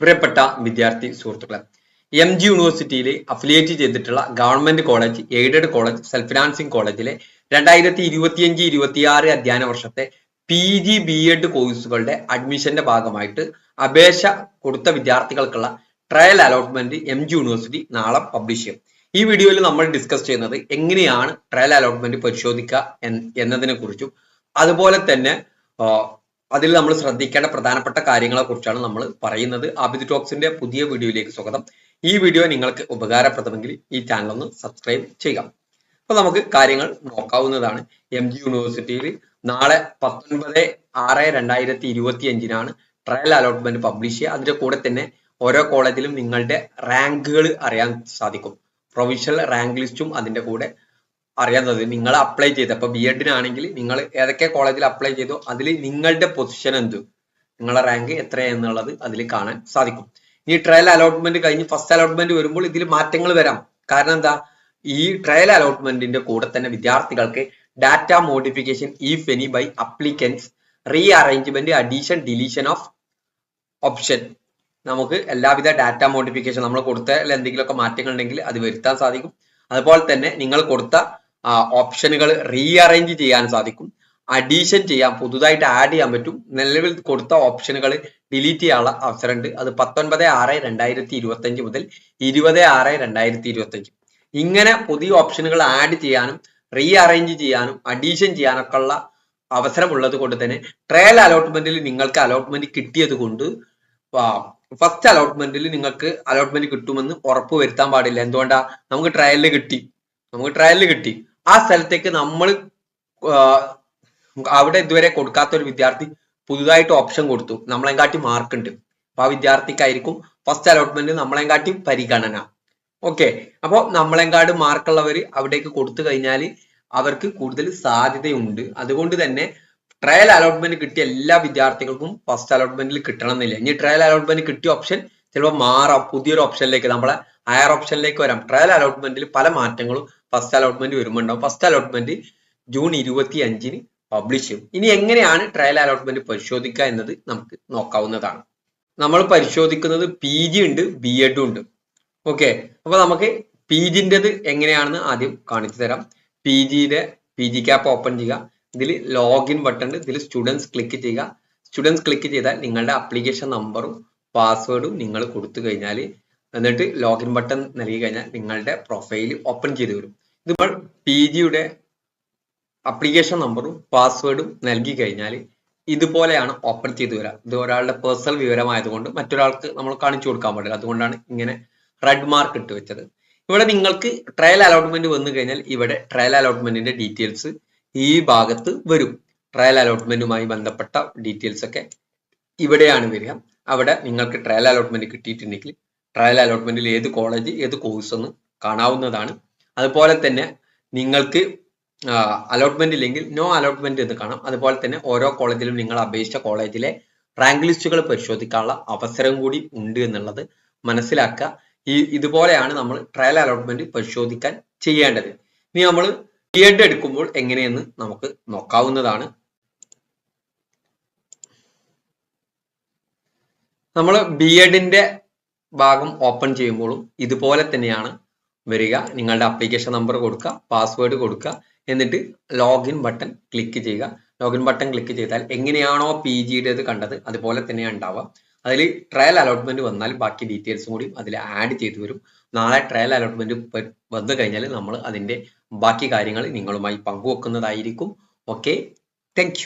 പ്രിയപ്പെട്ട വിദ്യാർത്ഥി സുഹൃത്തുക്കളെ എം ജി യൂണിവേഴ്സിറ്റിയിൽ അഫിലിയേറ്റ് ചെയ്തിട്ടുള്ള government college aided college self financing കോളേജിലെ രണ്ടായിരത്തി ഇരുപത്തിയഞ്ച് ഇരുപത്തിയാറ് അധ്യയന വർഷത്തെ പി ജി ബി എഡ് കോഴ്സുകളുടെ അഡ്മിഷന്റെ ഭാഗമായിട്ട് അപേക്ഷ കൊടുത്ത വിദ്യാർത്ഥികൾക്കുള്ള trial allotment M G university നാളെ പബ്ലിഷ് ചെയ്യും. ഈ വീഡിയോയിൽ നമ്മൾ ഡിസ്കസ് ചെയ്യുന്നത് എങ്ങനെയാണ് ട്രയൽ അലോട്ട്മെന്റ് പരിശോധിക്കുക എന്നതിനെ കുറിച്ചും അതുപോലെ തന്നെ അതിൽ നമ്മൾ ശ്രദ്ധിക്കേണ്ട പ്രധാനപ്പെട്ട കാര്യങ്ങളെ കുറിച്ചാണ് നമ്മൾ പറയുന്നത്. ആബിദ് ടോക്സിന്റെ പുതിയ വീഡിയോയിലേക്ക് സ്വാഗതം. ഈ വീഡിയോ നിങ്ങൾക്ക് ഉപകാരപ്രദമെങ്കിൽ ഈ ചാനൽ ഒന്ന് സബ്സ്ക്രൈബ് ചെയ്യുക. അപ്പൊ നമുക്ക് കാര്യങ്ങൾ നോക്കാവുന്നതാണ്. എം ജി യൂണിവേഴ്സിറ്റിയിൽ നാളെ പത്തൊൻപത് ആറ് രണ്ടായിരത്തി ഇരുപത്തി അഞ്ചിനാണ് ട്രയൽ അലോട്ട്മെന്റ് പബ്ലിഷ് ചെയ്യുക. അതിന്റെ കൂടെ തന്നെ ഓരോ കോളേജിലും നിങ്ങളുടെ റാങ്കുകൾ അറിയാൻ സാധിക്കും. പ്രൊവിഷണൽ റാങ്ക് ലിസ്റ്റും അതിന്റെ കൂടെ അറിയാവുന്നത് നിങ്ങൾ അപ്ലൈ ചെയ്ത് അപ്പൊ ബി എഡിനാണെങ്കിൽ നിങ്ങൾ ഏതൊക്കെ കോളേജിൽ അപ്ലൈ ചെയ്തോ അതിൽ നിങ്ങളുടെ പൊസിഷൻ എന്ത്? നിങ്ങളുടെ റാങ്ക് എത്രയെന്നുള്ളത് അതിൽ കാണാൻ സാധിക്കും. ഈ ട്രയൽ അലോട്ട്മെന്റ് കഴിഞ്ഞ് ഫസ്റ്റ് അലോട്ട്മെന്റ് വരുമ്പോൾ ഇതിൽ മാറ്റങ്ങൾ വരാം. കാരണം എന്താ? ഈ ട്രയൽ അലോട്ട്മെന്റിന്റെ കൂടെ തന്നെ വിദ്യാർത്ഥികൾക്ക് data modification if any by applicants rearrangement addition deletion of option നമുക്ക് എല്ലാവിധ ഡാറ്റ മോഡിഫിക്കേഷൻ നമ്മൾ കൊടുത്ത എന്തെങ്കിലുമൊക്കെ മാറ്റങ്ങൾ ഉണ്ടെങ്കിൽ അത് വരുത്താൻ സാധിക്കും. അതുപോലെ തന്നെ നിങ്ങൾ കൊടുത്ത ഓപ്ഷനുകൾ റീഅറേഞ്ച് ചെയ്യാൻ സാധിക്കും. അഡീഷൻ ചെയ്യാൻ പുതുതായിട്ട് ആഡ് ചെയ്യാൻ പറ്റും. നിലവിൽ കൊടുത്ത ഓപ്ഷനുകൾ ഡിലീറ്റ് ചെയ്യാനുള്ള അവസരമുണ്ട്. അത് പത്തൊൻപത് ആറ് രണ്ടായിരത്തി ഇരുപത്തി അഞ്ച് മുതൽ ഇരുപത് ആറ് രണ്ടായിരത്തി ഇരുപത്തി അഞ്ച് ഇങ്ങനെ പുതിയ ഓപ്ഷനുകൾ ആഡ് ചെയ്യാനും റീ അറേഞ്ച് ചെയ്യാനും അഡീഷൻ ചെയ്യാനൊക്കെ ഉള്ള അവസരമുള്ളത് കൊണ്ട് തന്നെ ട്രയൽ അലോട്ട്മെന്റിൽ നിങ്ങൾക്ക് അലോട്ട്മെന്റ് കിട്ടിയത് കൊണ്ട് ഫസ്റ്റ് അലോട്ട്മെന്റിൽ നിങ്ങൾക്ക് അലോട്ട്മെന്റ് കിട്ടുമെന്ന് ഉറപ്പ് വരുത്താൻ പാടില്ല. എന്തുകൊണ്ടാ? നമുക്ക് ട്രയലിൽ കിട്ടി. നമുക്ക് ട്രയലിൽ കിട്ടി. ആ സ്ഥലത്തേക്ക് നമ്മൾ അവിടെ ഇതുവരെ കൊടുക്കാത്ത ഒരു വിദ്യാർത്ഥി പുതുതായിട്ട് ഓപ്ഷൻ കൊടുത്തു. നമ്മളെങ്കാട്ടി മാർക്ക് ഉണ്ട്. അപ്പൊ ആ വിദ്യാർത്ഥിക്കായിരിക്കും ഫസ്റ്റ് അലോട്ട്മെന്റ് നമ്മളെങ്കാട്ടി പരിഗണന. ഓക്കെ അപ്പോൾ നമ്മളെങ്കാട് മാർക്കുള്ളവർ അവിടേക്ക് കൊടുത്തു കഴിഞ്ഞാൽ അവർക്ക് കൂടുതൽ സാധ്യതയുണ്ട്. അതുകൊണ്ട് തന്നെ ട്രയൽ അലോട്ട്മെന്റ് കിട്ടിയ എല്ലാ വിദ്യാർത്ഥികൾക്കും ഫസ്റ്റ് അലോട്ട്മെന്റിൽ കിട്ടണം എന്നില്ല ഇനി ട്രയൽ അലോട്ട്മെന്റ് കിട്ടിയ ഓപ്ഷൻ ചിലപ്പോൾ മാറാം. പുതിയൊരു ഓപ്ഷനിലേക്ക് നമ്മളെ ഹയർ ഓപ്ഷനിലേക്ക് വരാം. ട്രയൽ അലോട്ട്മെന്റിൽ പല മാറ്റങ്ങളും ഫസ്റ്റ് അലോട്ട്മെന്റ് വരുമ്പോണ്ടാവും. ഫസ്റ്റ് അലോട്ട്മെന്റ് ജൂൺ ഇരുപത്തി അഞ്ചിന് പബ്ലിഷ് ചെയ്യും. ഇനി എങ്ങനെയാണ് ട്രയൽ അലോട്ട്മെന്റ് പരിശോധിക്കുക എന്നത് നമുക്ക് നോക്കാവുന്നതാണ്. നമ്മൾ പരിശോധിക്കുന്നത് പി ജി ഉണ്ട് ബി എഡും ഉണ്ട്. ഓക്കെ അപ്പൊ നമുക്ക് പി ജിന്റെത് എങ്ങനെയാണെന്ന് ആദ്യം കാണിച്ചു തരാം. പി ജിയുടെ പി ജി ക്യാപ്പ് ഓപ്പൺ ചെയ്യുക. ഇതിൽ ലോഗിൻ ബട്ടൺ ഉണ്ട്. ഇതിൽ സ്റ്റുഡൻസ് ക്ലിക്ക് ചെയ്യുക. സ്റ്റുഡൻസ് ക്ലിക്ക് ചെയ്താൽ നിങ്ങളുടെ അപ്ലിക്കേഷൻ നമ്പറും പാസ്വേഡും നിങ്ങൾ കൊടുത്തു കഴിഞ്ഞാൽ എന്നിട്ട് ലോഗിൻ ബട്ടൺ നൽകി കഴിഞ്ഞാൽ നിങ്ങളുടെ പ്രൊഫൈൽ ഓപ്പൺ ചെയ്തു വരും. ഇത് പി ജിയുടെ അപ്ലിക്കേഷൻ നമ്പറും പാസ്വേഡും നൽകി കഴിഞ്ഞാൽ ഇതുപോലെയാണ് ഓപ്പൺ ചെയ്ത് വരിക ഇത് ഒരാളുടെ പേഴ്സണൽ വിവരമായതുകൊണ്ട് മറ്റൊരാൾക്ക് നമ്മൾ കാണിച്ചു കൊടുക്കാൻ പാടില്ല. അതുകൊണ്ടാണ് ഇങ്ങനെ റെഡ് മാർക്ക് ഇട്ട് വെച്ചത്. ഇവിടെ നിങ്ങൾക്ക് ട്രയൽ അലോട്ട്മെന്റ് വന്നു കഴിഞ്ഞാൽ ഇവിടെ ട്രയൽ അലോട്ട്മെന്റിന്റെ ഡീറ്റെയിൽസ് ഈ ഭാഗത്ത് വരും. ട്രയൽ അലോട്ട്മെന്റുമായി ബന്ധപ്പെട്ട ഡീറ്റെയിൽസ് ഒക്കെ ഇവിടെയാണ് വരിക. അവിടെ നിങ്ങൾക്ക് ട്രയൽ അലോട്ട്മെന്റ് കിട്ടിയിട്ടുണ്ടെങ്കിൽ ട്രയൽ അലോട്ട്മെന്റിൽ ഏത് കോളേജ് ഏത് കോഴ്സ് എന്ന് കാണാവുന്നതാണ്. അതുപോലെ തന്നെ നിങ്ങൾക്ക് അലോട്ട്മെന്റ് ഇല്ലെങ്കിൽ നോ അലോട്ട്മെന്റ് എന്ന് കാണാം. അതുപോലെ തന്നെ ഓരോ കോളേജിലും നിങ്ങൾ അപേക്ഷിച്ച കോളേജിലെ റാങ്ക് ലിസ്റ്റുകൾ പരിശോധിക്കാനുള്ള അവസരം കൂടി ഉണ്ട് എന്നുള്ളത് മനസ്സിലാക്കുക. ഈ ഇതുപോലെയാണ് നമ്മൾ ട്രയൽ അലോട്ട്മെന്റ് പരിശോധിക്കാൻ ചെയ്യേണ്ടത്. ഇനി നമ്മൾ ബി എഡ് എടുക്കുമ്പോൾ എങ്ങനെയെന്ന് നമുക്ക് നോക്കാവുന്നതാണ്. നമ്മൾ ബി എഡിന്റെ ഭാഗം ഓപ്പൺ ചെയ്യുമ്പോഴും ഇതുപോലെ തന്നെയാണ് വരിക നിങ്ങളുടെ അപ്ലിക്കേഷൻ നമ്പർ കൊടുക്കുക പാസ്വേഡ് കൊടുക്കുക എന്നിട്ട് ലോഗിൻ ബട്ടൺ ക്ലിക്ക് ചെയ്യുക. ലോഗിൻ ബട്ടൺ ക്ലിക്ക് ചെയ്താൽ എങ്ങനെയാണോ പി ജിയുടേത് കണ്ടത് അതുപോലെ തന്നെയാണ് ഉണ്ടാവുക. അതിൽ ട്രയൽ അലോട്ട്മെന്റ് വന്നാൽ ബാക്കി ഡീറ്റെയിൽസും കൂടി അതിൽ ആഡ് ചെയ്തു വരും. നാളെ ട്രയൽ അലോട്ട്മെന്റ് വന്നു കഴിഞ്ഞാൽ നമ്മൾ അതിന്റെ ബാക്കി കാര്യങ്ങൾ നിങ്ങളുമായി പങ്കുവെക്കുന്നതായിരിക്കും. Okay thank